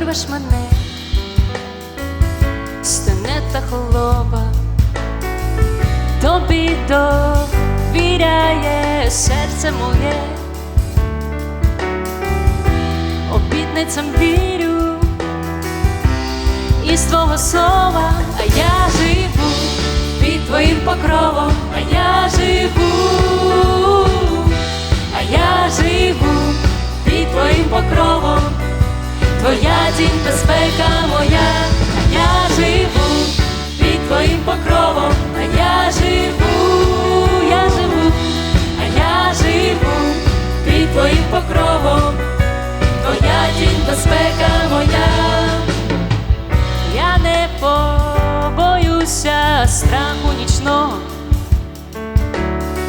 любиш мене, стене та холоба, тобі довіряє серце моє, обітницям вірю із твого слова, а я живу під твоїм покровом, а я живу, твоя тінь безпека моя, я живу під твоїм покровом, а я живу, я живу, а я живу під твоїм покровом, твоя тінь безпека моя. Я не побоюся страху нічного,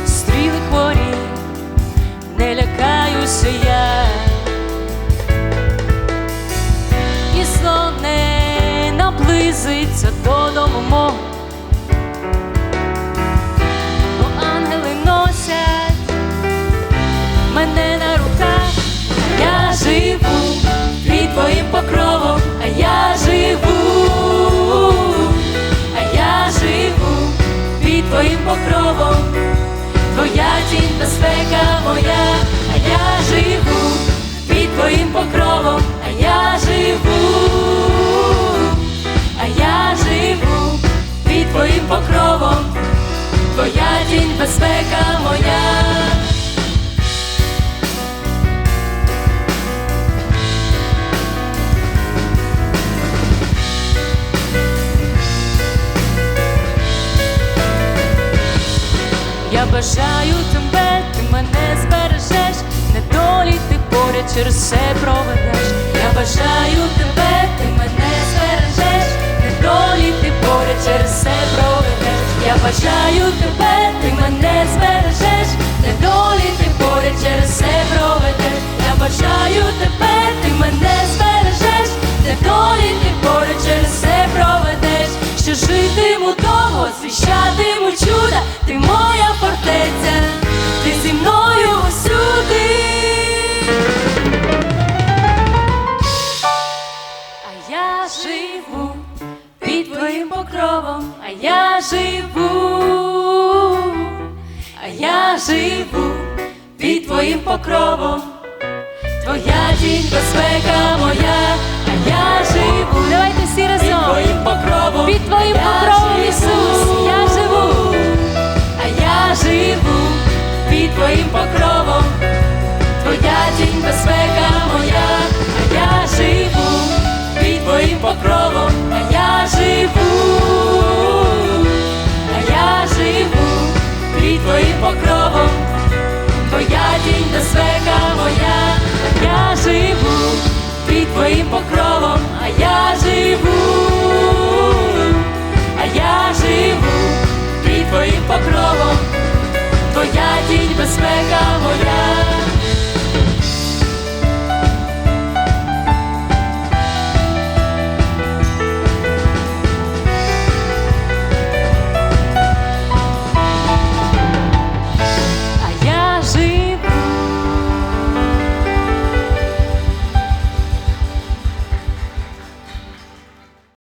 стріли хворі, не лякаюся твоїм покровом, твоя тінь безпека моя, а я живу під твоїм покровом, а я живу, а я живу під твоїм покровом, твоя тінь безпека моя. Бажаю тебе, ти мене збережеш, недолі ти поряд через все проведеш. Я бажаю тебе, ти мене збережеш, недолі ти поряд через все проведеш. Я бажаю тебе, ти мене збережеш, недолі ти поряд через все проведеш. Я бажаю тебе, ти мене збережеш, недолі ти поряд через все проведеш. Що житиму довго, звіщатиму чуда, ти моя я живу, а я живу під твоїм покровом, твоя тінь безпека моя, а я живу. Давайте всі разом. Під твоїм покровом, під твоїм покровом, твоїм покровом, твоя тінь безпека моя, я живу під твоїм покровом, а я живу, а я живу під твоїм покровом, твоя тінь безпека моя.